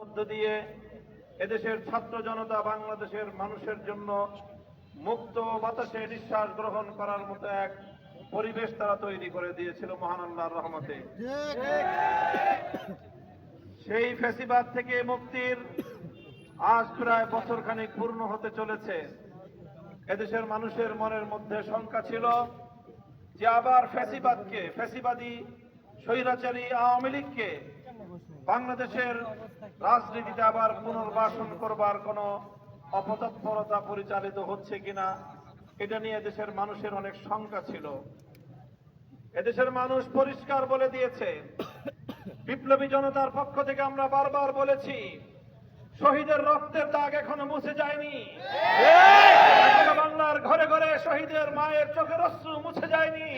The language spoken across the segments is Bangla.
মধ্য দিয়ে এদেশের ছাত্র জনতা বাংলাদেশের মানুষের জন্য মুক্ত বাতাসে নিঃশ্বাস গ্রহণ করার মতো এক পরিবেশ তারা তৈরি করে দিয়েছিল মহান আল্লাহর রহমতে। সেই ফেসিবাদ থেকে মুক্তির আজ প্রায় বছরখানেক পূর্ণ হতে চলেছে। এদেশের মানুষের মনের মধ্যে শঙ্কা ছিল যে আবার ফ্যাসিবাদকে ফ্যাসিবাদী স্বৈরাচারী আওয়ামী লীগকে বাংলাদেশের রাজনীতিতে আবার পুনর্বাসন করবার কোনো অপতৎপরতা পরিচালিত হচ্ছে কিনা, এটা নিয়ে দেশের মানুষের অনেক শঙ্কা ছিল। এদেশের মানুষ পরিষ্কার বলে দিয়েছে, বিপ্লবী জনতার পক্ষ থেকে আমরা বারবার বলেছি, শহীদের রক্তের দাগ এখনও মুছে যায়নি। বাংলার ঘরে ঘরে শহীদের মায়ের চোখের অশ্রু মুছে যায়নি।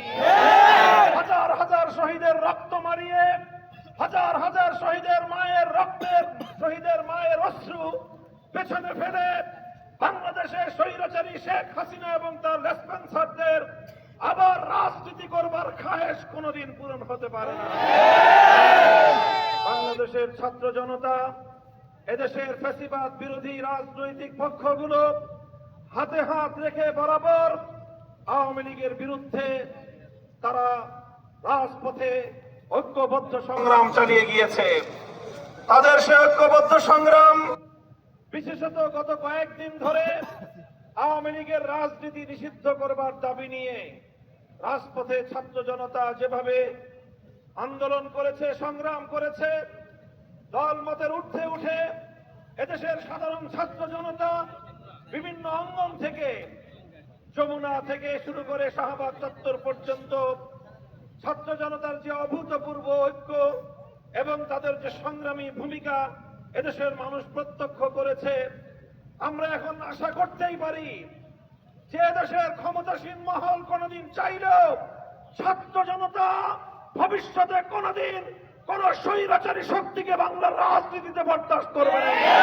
হাজার হাজার শহীদের রক্ত হাজার হাজার শহীদের মায়ের রক্তের শহীদের মায়ের অশ্রু পেছনে ফেলে বাংলাদেশের স্বৈরাচারী শেখ হাসিনা এবং তার রেসপন্সারদের আবার রাজনীতি করবার খায়েশ কোনোদিন পূরণ হতে পারে না। বাংলাদেশের ছাত্র জনতা, এদেশের ফ্যাসিবাদ বিরোধী রাজনৈতিক পক্ষগুলো হাতে হাত রেখে বরাবর আওয়ামী লীগের বিরুদ্ধে তারা রাজপথে ঐক্যবদ্ধ সংগ্রাম চালিয়ে গিয়েছে। তাদের সে ঐক্যবদ্ধ সংগ্রাম বিশেষত গত কয়েকদিন ধরে আওয়ামী লীগের রাজনীতি নিষিদ্ধ করবার দাবি নিয়ে রাজপথে ছাত্র জনতা যেভাবে আন্দোলন করেছে, সংগ্রাম করেছে, দল মতের ঊর্ধ্বে উঠে এদেশের সাধারণ ছাত্র জনতা বিভিন্ন অঙ্গন থেকে, যমুনা থেকে শুরু করে শাহবাগ চত্বর পর্যন্ত ছাত্র জনতার যে অভূতপূর্ব ঐক্য এবং তাদের যে সংগ্রামী ভূমিকা এদেশের মানুষ প্রত্যক্ষ করেছে, আমরা এখন আশা করতেই পারি যে দেশের ক্ষমতাসীন মহল কোনদিন চাইলেও ছাত্র জনতা ভবিষ্যতে কোনদিন কোন স্বৈরাচারী শক্তিকে বাংলার রাজনীতিতে বরদাস্ত করবে না।